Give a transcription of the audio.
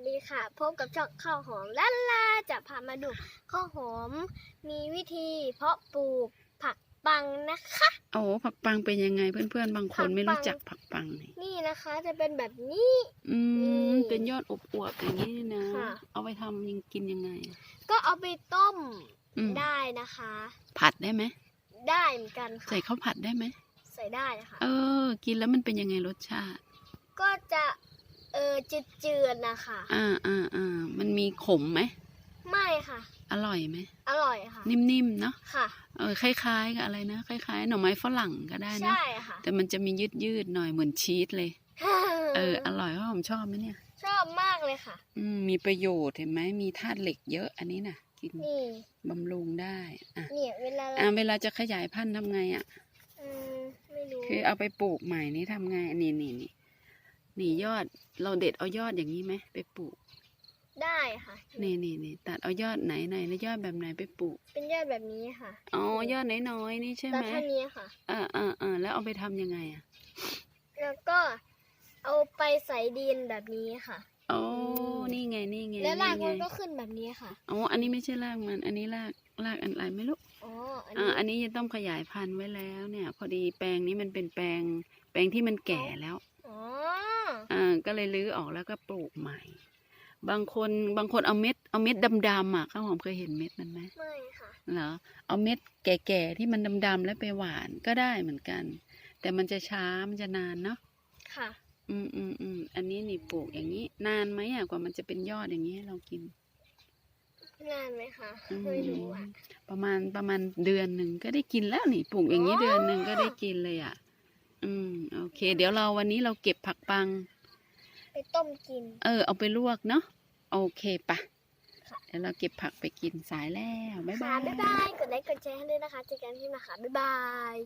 สดีค่ะ พบกับช่องข้าวหอมลาลาจะพามาดูข้าวหอม มีวิธีเพาะปลูกผักปังนะคะโอ้ผักปังเป็นยังไงเพื่อนๆ บางคนไม่รู้ผักปังจักผักปังนี่นี่นะคะ จะเป็นแบบนี้ อืนี่มเป็นยอดอบอวบๆอย่างนี้นะค่ะเอาไปทำยังกินยังไง ก็เอาไปต้มอืมได้นะคะ ผัดได้ไหมได้เหมือนกันค่ะใส่ข้าวผัดได้ไหมใส่ได้นะคะเออ กินแล้วมันเป็นยังไงรสชาติ ก็จะเออ จืดๆนะคะ อ่าอ่าอ่ามันมีขมไหม ไม่ค่ะ อร่อยไหม อร่อยค่ะ นิ่มๆเนาะ ค่ะ เออคล้ายๆกับอะไรนะ คล้ายๆ หน่อไม้ฝรั่งก็ได้นะ ใช่ค่ะ แต่มันจะมียืดๆหน่อยเหมือนชีสเลย เออ อร่อยเพราะผมชอบไหมเนี่ย ชอบมากเลยค่ะ อืม มีประโยชน์เห็นไหม มีธาตุเหล็กเยอะอันนี้น่ะ กินนี่ บำรุงได้ อะเนี่ยเวลาเราอ่าเวลาจะขยายพันธุ์ทำไงอะ อืมไม่รู้ คือเอาไปปลูกใหม่นี่ทำไงนี่นี่นี่นี่ ยอดเราเด็ดเอายอดอย่างนี้ไหมไปปลูก ได้ค่ะ นี่นี่นี่ตัดเอายอดไหนไหนแล้วยอดแบบไหนไปปลูก เป็นยอดแบบนี้ค่ะอ๋อยอดน้อยๆนี่ใช่แต่ไหมเท่านี้ค่ะอ่าอ่าอ่าแล้วเอาไปทำยังไงอะ แล้วก็เอาไปใส่ดินแบบนี้ค่ะโอ้มนี่ไงนี่ไงแล้วรากนี่ไงมันก็ขึ้นแบบนี้ค่ะอ๋ออันนี้ไม่ใช่รากมัน อันนี้รากรากอะไรไม่รู้อ๋ออันอ่านี้อันนี้จะต้องขยายพันธุ์ไว้แล้วเนี่ย พอดีแปลงนี้มันเป็นแปลง แปลงที่มันแก่แล้ว อ๋ออ่าก็เลยรื้อออกแล้วก็ปลูกใหม่ บางคนบางคนเอาเม็ดเอาเม็ดดำๆอะข้าวหอมเคยเห็นเม็ดมันไหมไม่ค่ะเหรอเอาเม็ดแก่ๆที่มันดำๆแล้วไปหวานก็ได้เหมือนกัน แต่มันจะช้ามันจะนานเนาะค่ะ อืมอืมอืมอันนี้นี่ปลูกอย่างนี้ นานไหมอะกว่ามันจะเป็นยอดอย่างนี้ให้เรากินนานไหมคะอืมไม่รู้อะประมาณประมาณเดือนหนึ่งก็ได้กินแล้วนี่ปลูกอย่างนี้อ๋อเดือนหนึ่งก็ได้กินเลยอะ อืมโอเค เดี๋ยวเราวันนี้เราเก็บผักปัง ไปต้มกิน เออ เอาไปลวกเนาะโอเคปะค่ะเดี๋ยวเราเก็บผักไปกินสายแล้ว บ๊ายค่ะบาย บ๊ายบาย กดไลค์กดแชร์ให้ด้วยนะคะเจอกันที่มาค่ะ บ๊ายบาย